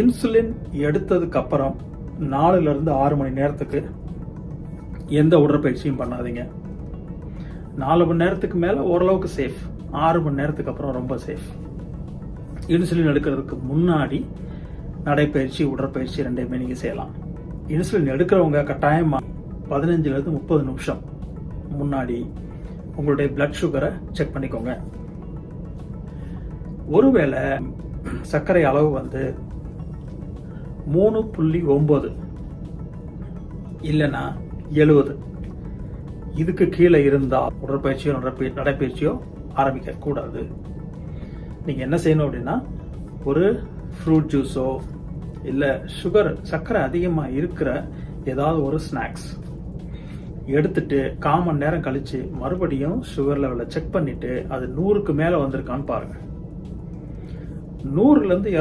Insulin எடுத்ததுக்கு அப்புறம் நாலுலேருந்து ஆறு மணி நேரத்துக்கு எந்த உடற்பயிற்சியும் பண்ணாதீங்க. நாலு மணி நேரத்துக்கு மேலே ஓரளவுக்கு சேஃப் ஆறு மணி நேரத்துக்கு அப்புறம் ரொம்ப சேஃப் இன்சுலின் எடுக்கிறதுக்கு முன்னாடி நடைப்பயிற்சி உடற்பயிற்சி ரெண்டையுமே நீங்கள் செய்யலாம். இன்சுலின் எடுக்கிறவங்க கட்டாயமாக பதினஞ்சுலேருந்து முப்பது நிமிஷம் முன்னாடி உங்களுடைய பிளட் சுகரை செக் பண்ணிக்கோங்க. ஒருவேளை சர்க்கரை அளவு வந்து மூணு புள்ளி ஒம்பது. இல்லைன்னா எழுபது. இதுக்கு கீழே இருந்தால் உடற்பயிற்சியோ நடப்ப- நடைப்பயிற்சியோ ஆரம்பிக்க கூடாது என்ன செய்யணும் அப்படின்னா ஒரு ஃப்ரூட் ஜூஸோ இல்லை சுகர் சர்க்கரை அதிகமாக இருக்கிற ஏதாவது ஒரு ஸ்நாக்ஸ் எடுத்துட்டு கால் மணி நேரம் கழிச்சு மறுபடியும் சுகர் லெவலை செக் பண்ணிவிட்டு அது நூறுக்கு மேலே வந்திருக்கான்னு பாருங்கள் நூறுலேருந்து